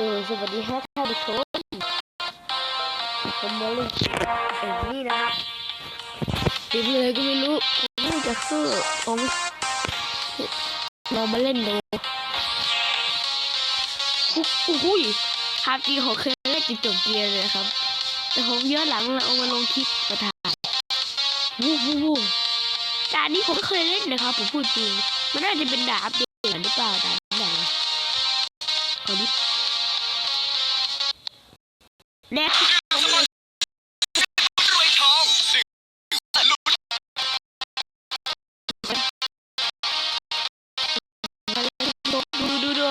ออสวัสดีครับท่านผู้ชมผมมาเล่นเอ็มนี่นะครับเกมเลยก็ไม่รู้ผมไม่จะซื้อผมลองมาเล่นดูโอ้โหยภาพจริงของเคยเล่นจนจบเกียร์เลยครับ แต่ผมย้อนหลังแล้วเอามาลงคลิปมาถ่ายวู้วู้วู้ด่านนี้ผมไม่เคยเล่นนะครับผมพูดจริง มันน่าจะเป็นด่านอัปเดตหรือเปล่าด่านไหนขอดิ แดกรวยทองดึงลุ้นดูดูดู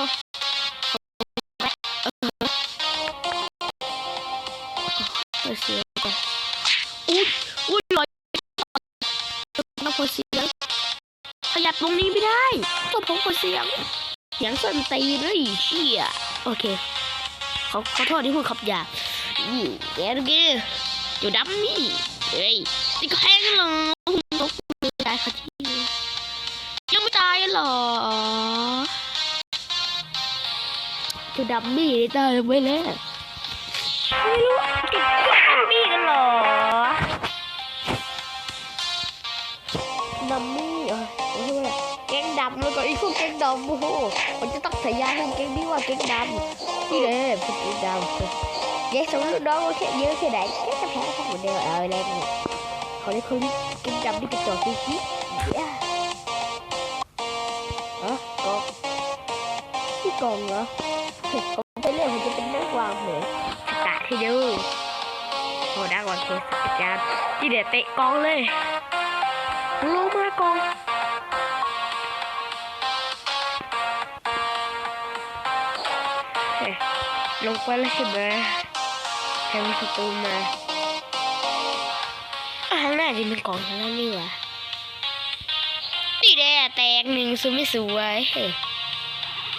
เปิดเสียก่อนอุ้ยอุ้ยลอยน้ำพอเสียงขยับตรงนี้ไม่ได้ตัวผมพอเสียงเสียงสั่นตีเลยเชี่ยโอเคขอขอโทษที่พูดขับยา อืมแกดูแกเดี๋ยวดำนี่เฮ้ยนี่ก็แห้งเหรอตกมือได้ค่ะที่ยังไม่ตายหรอจะดับบี้ได้ตายไปแล้วไม่รู้จะดับบี้กันหรอดับบี้เออแกงดำแล้วก็อีกพวกแกงดำโอ้โหมันจะต้องฉายาให้แกงนี้ว่าแกงดำนี่เลยพวกแกงดำ แยกสมมติน้องแค่เยอะแค่ไหนแค่จะแพ้แค่เหมือนเดิมเอาแรงนี่เขาเรียกคนแก๊งดำที่กระจ ที่กองเหรอเห็ดผมไปเรื่อยผมจะเป็นนักวางแผนตะที่ดูโอ้ดักวางแผนอาจารย์ที่เด็ดเตะกองเลยลงมากองเฮ้ยลงไปแล้วใช่ไหมแทงประตูมาข้างหน้าจะเป็นกองข้างหน้านี่หวะนี่แดแตกหนึ่งสวยไม่สวยเฮ้ย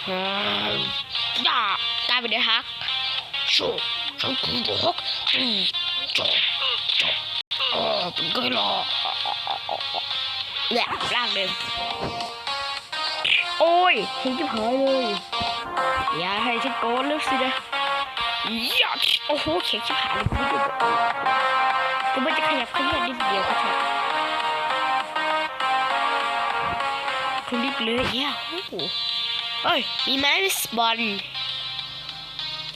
อ่าอย่ากลายเป็นเดือฮักชูฉันคือฮกอืมจบจบเออเป็นไงล่ะแหละร่างเดิมโอ้ยฉันจะหายเลยอย่าให้ฉันโกนลึกสินะ ย่าโอ้โหเข็งชิบหายเลยไม่ดูแต่มันจะขยับขยับนิดเดียวก็เถอะคลิกเลยเย้โอ้โหเอ้ย มีไหมสบอล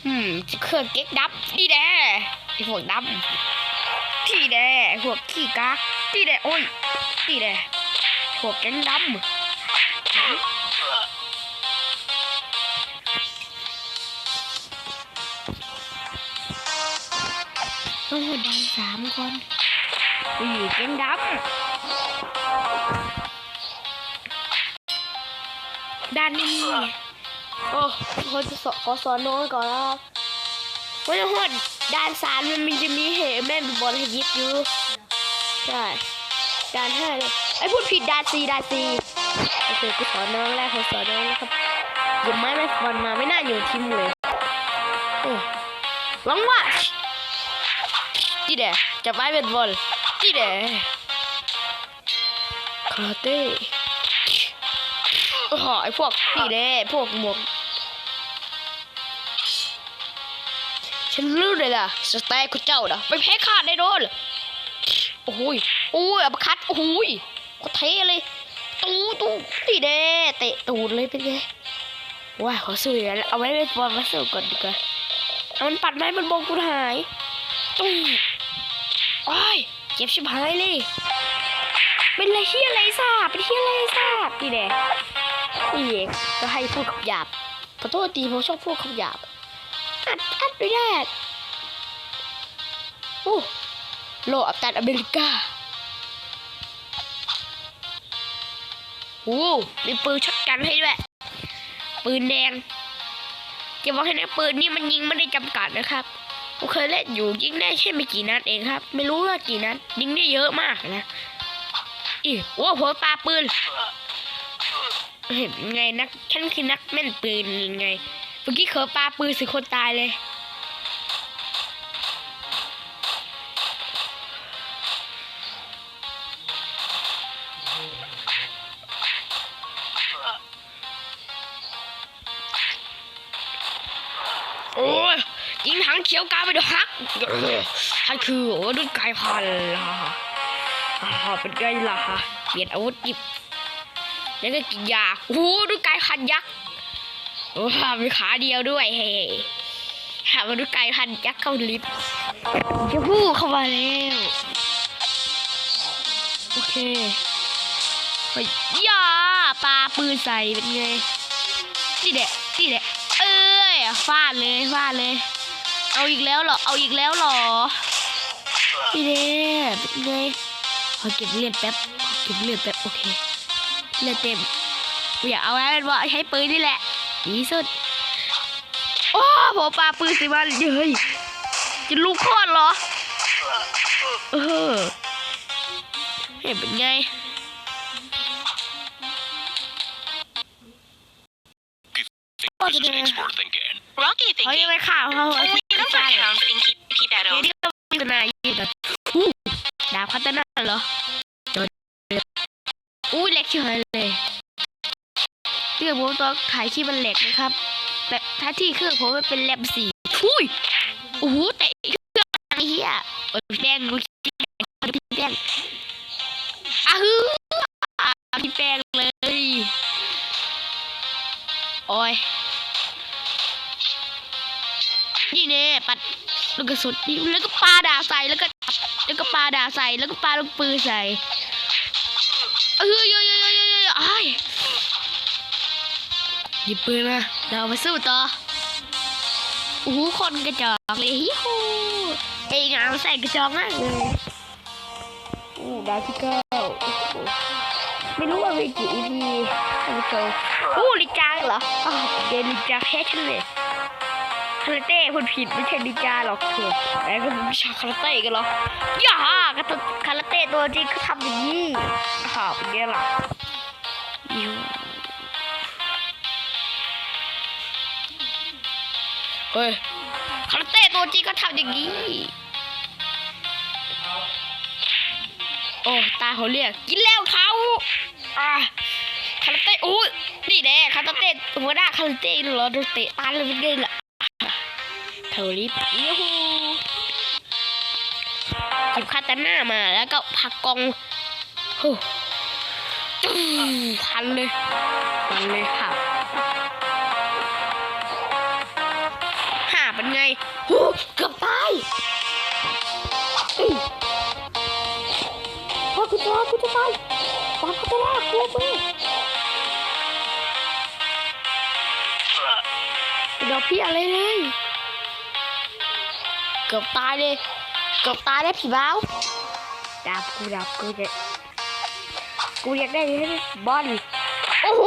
อืมจะเครื่องเก๊กดับที่แดไอพวกดำที่แดพวกขี้กากที่แดโอ้ยที่แดพวกแก๊งดำ โอ้ดังสามคนไปอยู่แก๊งดำด้านนี้โอ้เขาจะสอนขอสอนน้องก่อนนะครับว่าจะหดด้านซ้ายมันมีจะมีเหตุแม่มีบอลให้ยิบอยู่ใช่ด้านห้าเลยไอ้พูดผิดด้านสี่ด้านสี่โอเคกูสอนน้องแรกขอสอนน้องนะครับหยิบไม้แม่บอลมาไม่น่าอยู่ทีมเลยโอ้ลองว่า ทีเดจับไม้เป็นบอลทีเดคาเต้โอ้โหไอพวกนี่เด้พวกหมวกฉันรู้เลยล่ะสไตล์คุณเจ้าน่ะไปแพ้ขาดได้โดนโอ้ยโอ้ยอัปคัดโอ้ยโคตรเท่เลยตูตูนี่เด้เตะตูดเลยเป็นไงว้าขอสู้อีกแล้วเอาไว้เป็นบอลมาสู้ก่อนดีกว่าเอามันปัดไม้มันบงกูหายตุ้ง โอ้ยเจ็บชิบหายเลย เป็นอะไรที่อะไรซาบเป็นที่อะไรซาบนี่เด้พี่เอกก็ให้พูดคำหยาบขอโทษทีผมชอบพูดคำหยาบ อัดอัดด้วยแดดโอ้โลอับตันอเมริกาโอ้มีปืนช็อตกันให้ด้วย ปืนแดงจะบอกให้นะปืนนี่มันยิงไม่ได้จำกัดนะครับ ผมเคยเล่นอยู่ยิงได้แค่ไม่กี่นัดเองครับ ไม่รู้ว่ากี่นัดยิงได้เยอะมากนะอีโอ้ผมปาปืนเห็นไงนักฉันคือนักแม่นปืนไงเมื่อกี้เขาปาปืนสิคนตายเลย ขียวกลายเป็นฮักท่านคือโอ้ดุนกายพันธุ์ล่ะอ่าเป็นไงล่ะเปลี่ยนอาวุธหยิบแล้วก็กินยาโอ้โหดุนกายพันธุ์ยักษ์โอ้มีขาเดียวด้วยเฮ้หามาดุนกายพันธุ์ยักษ์เข้าลิฟต์จะพูดเข้ามาแล้วโอเคไปยาปลาปืนใส่เป็นไงนี่แหละนี่แหละเอ้ยฟาดเลยฟาดเลย เอาอีกแล้วเหรอ เอาอีกแล้วเหรอ พี่เด้เป็นไงขอเก็บเลือดแป๊บขอเก็บเลือดแป๊บ โอเค เลือดเต็มกูอยากเอาแล้วเป็นว่าใช้ปืนนี่แหละ ดีที่สุด โอ้ผมปาปืนสิมันเฮ้ยจะลูกคลอดเหรอ เออเห็นเป็นไง This is an export thinking. Rocky เขายัง thinking. ไม่ข่าวเขา Only number counts in keep, keep that เดี๋ยว old. นี้ก็มีตนายืดอะอู้ดาบคัตตานาเหรอจดอู้เล็กเฉยเลยเรื่องผมต้องถ่ายคลิปมันเหล็กนะครับ แต่ถ้าที่เครื่องผมมันเป็นแรมสี่ทุยโอ้โหแต่เครื่องเหี้ยโอ้ยแป้งรู้แป้งพี่แป้งอะฮือ กกระสุนนี่แล้วก็ปาด่าใส่แล้วก็แล้วก็ปาด่าใส่แล้วก็ปาลูกปืนใส่เอ้ยเอ้ยเอ้ยเอ้ยเอ้ยเอ้ยอ้หยิบปืนมาเรามาสู้ต่อโอ้โหคนกระจอกเลยฮิฮูเอ้ยงามใส่กระจอกมากเลยโอ้ดาวที่เก้าไม่รู้ว่ามีกี่ EP ท่านผู้ชมโอ้ลิจางเหรออ้าวเกมลิจางแพ้ฉันเลย คาราเต้คนผิดไม่ใช่นิจาหรอกเถอะแล้วก็วิชาคาราเต้กันหรออย่ากระตุคาราเต้ตัวจริงเขาทำอย่างนี้อ้าวเป็นไงล่ะยูเฮ้ยคาราเต้ตัวจริงเขาทำอย่างนี้โอ้ตาเขาเรียกกินแล้วเขาอ่าคาราเต้โอ้ยนี่แน่คาราเต้หัวหน้าคาราเต้เหรอโดนเตะตายเลยเป็นไงล่ะ ทอริปยูฮูหยิบคาตาน่ามาแล้วก็พักกองโอ้จู้พันเลยพันเลยค่ะห่าเป็นไงโอ้เกือบตายเอ้ยพ่อคุณจะคุณจะตายตามคาตาน่ากลัวมากเดี๋ยวพี่อะไรเลย เกือบตายเลย เกือบตายได้ผีบ้าวดาบกูดาบกูจะกูอยากได้เลยบอลโอ้โห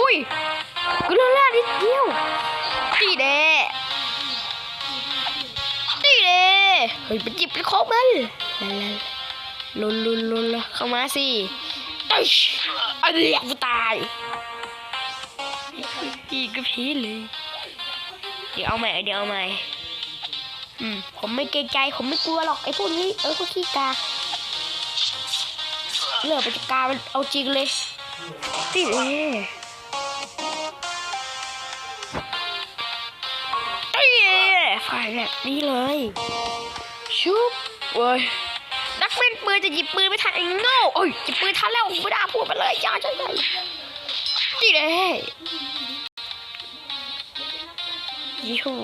กูเลือดนิดเดียวตีเด้ตีเด้เฮ้ยไปจิบไปคบมันลุนลุนลุนละเข้ามาสิตึ๊ชอันเดียกูตายพี่ก็พีเลยเดี๋ยวเอาใหม่เดี๋ยวเอาใหม่ อืม ผมไม่เกรงใจ ผมไม่กลัวหรอกไอ้พวกนี้เออพวกขี้กาเลือกไปจะกามันเอาจริงเลยติเอ้เอ้ยฝ่ายแบบนี้เลยชุบเว้ยนักเป็นปืนจะหยิบปืนไม่ทันไอ้โง่โอ้ยหยิบปืนทันแล้วไม่ได้พูดไปเลยอย่าใช่ไหมติเอ้ยี่ห้อ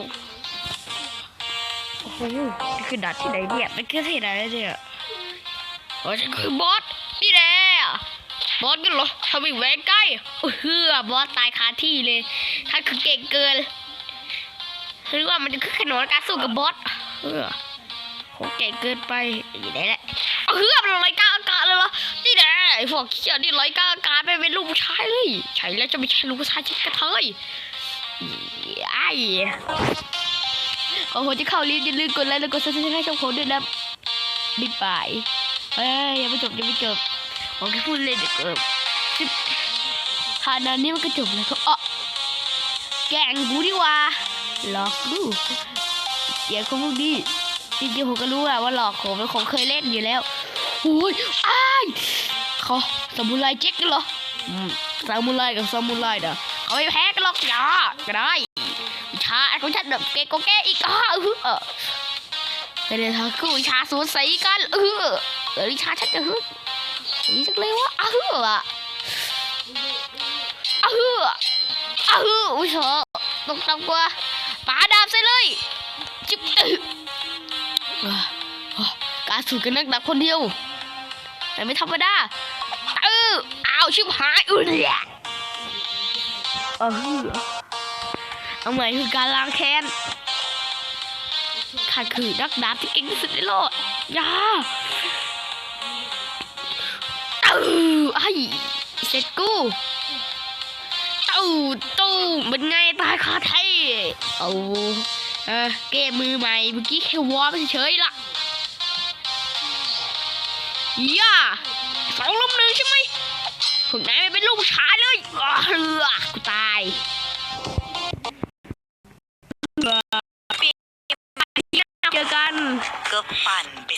โอ้โหนี่คือดัดที่ไหนเนี่ยมันคือที่ไหนเนี่ยโอ้ยคือบอสนี่แหละบอสกันเหรอทำไมแหวงใกล้เฮือบอสตายคาที่เลยท่านคือเก่งเกินหรือว่ามันจะคือขนนการสู้กับบอสเออโหเก่งเกินไปนี่แหละเอาเฮือมันลอยกลาอากาศเลยเหรอนี่แหละไอ้พวกเขี้ยนี่ลอยกลาอากาศไปเป็นลูกผู้ชายเลยใช่แล้วจะไม่ใช่ลูกผู้ชายชิดกระเทยไอ้ ขอคนที่เข้าลิฟต์อย่าลืมกดไลค์และกดซับสไครต์ช่องผมด้วยนะบิ๊กบายเฮ้ยยังไม่จบยังไม่จบผมแค่พูดเล่นเดี๋ยวเกิดสิบหานานี้มันก็จบแล้วเขาเออแกงกูดีกว่าหลอกดูเดี๋ยวเขาพวกนี้จริงๆผมก็รู้แหละว่าหลอกผมแล้วผมเคยเล่นอยู่แล้วอุ้ยอ้ายเขาซามูไรเจ๊กกันเหรออืมซามูไรกับซามูไรเด้อเขาไม่แพ้กันหรอกอย่าก็ได้าของฉันแบเกก็แกอีกอะเออเออไปเดินทาคู่วิชาสูสีกันเออเออวิชาฉันจะฮึสีจังเลยวะอะเอออะเออเอออุ้ยเถอต้องตำกว่าปาดาบใส่เลยจิบเออการสู้กันนักดับคนเดียว แต่ไม่ธรรมดาเอออ้าชิบหายเออเนี่ยเออ เอาใหม่คือการล้างแค้นข้าคือนักดาบที่เก่งที่สุดในโลกย่าเออไอ้เสร็จกูเตู้ตู้เป็นไงตายคาไทยเอาเออเกมมือใหม่เมื่อกี้แค่วอร์มเฉยๆล่ะย่าสองลุมหนึ่งใช่ไหมพวกนายไม่เป็นลูกชายเลยอ้าวเหือกูตาย เจอกัน ก็ปั่นไป